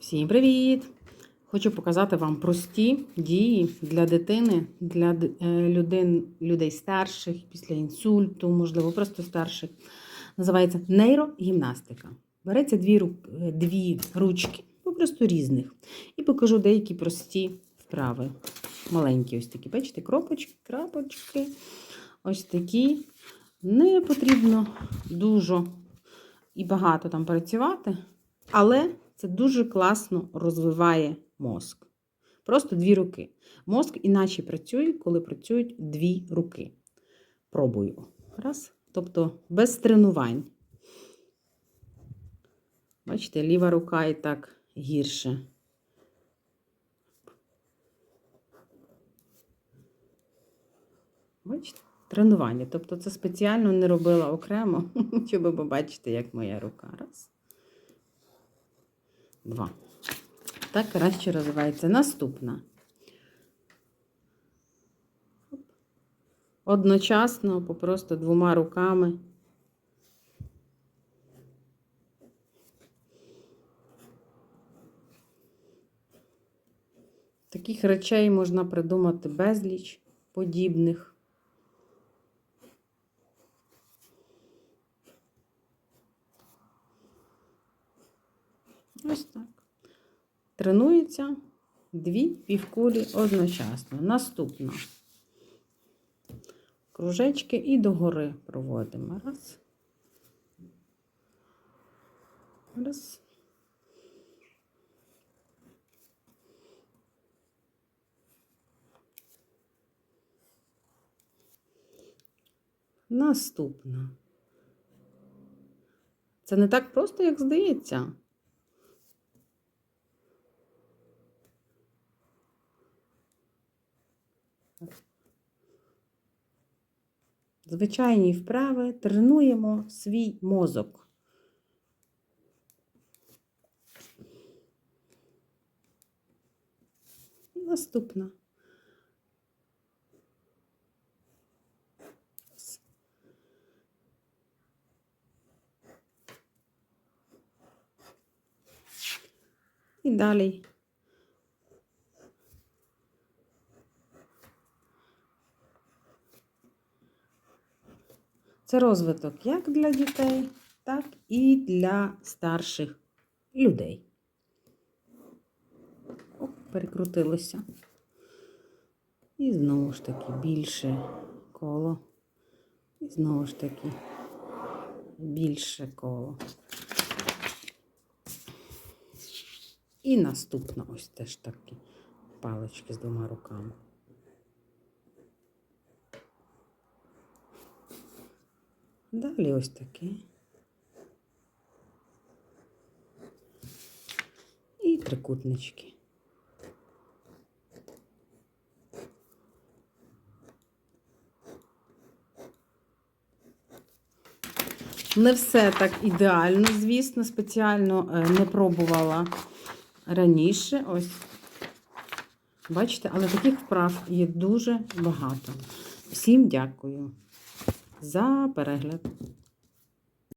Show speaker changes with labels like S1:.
S1: Всім привіт! Хочу показати вам прості дії для дитини, для е, людей, людей старших, після інсульту, можливо, просто старших. Називається нейрогімнастика. Береться дві, е, дві ручки, попросту різних. І покажу деякі прості вправи. Маленькі ось такі, бачите, кропочки, крапочки. Ось такі. Не потрібно дуже і багато там працювати, але це дуже класно розвиває мозк. Просто дві руки. Мозк іначе працює, коли працюють дві руки. Пробую. Раз. Тобто без тренувань. Бачите, ліва рука і так гірше. Бачите? Тренування. Тобто це спеціально не робила окремо, щоб ви побачите, як моя рука. Раз. Два. Так краще розвивається. Наступна. Одночасно, попросту двома руками. Таких речей можна придумати безліч подібних. Ось так. Тренується дві півкулі одночасно. Наступно. Кружечки і догори проводимо. Раз. Раз. Наступна. Це не так просто, як здається. Звичайні вправи тренуємо свій мозок. Наступна. І далі. Це розвиток як для дітей, так і для старших людей. Оп, перекрутилося. І знову ж таки більше коло. І знову ж таки більше коло. І наступна ось теж такі палички з двома руками. Далі ось таке. І трикутнички. Не все так ідеально, звісно, спеціально е, не пробувала раніше. Ось. Бачите, але таких вправ є дуже багато. Всім дякую за перегляд.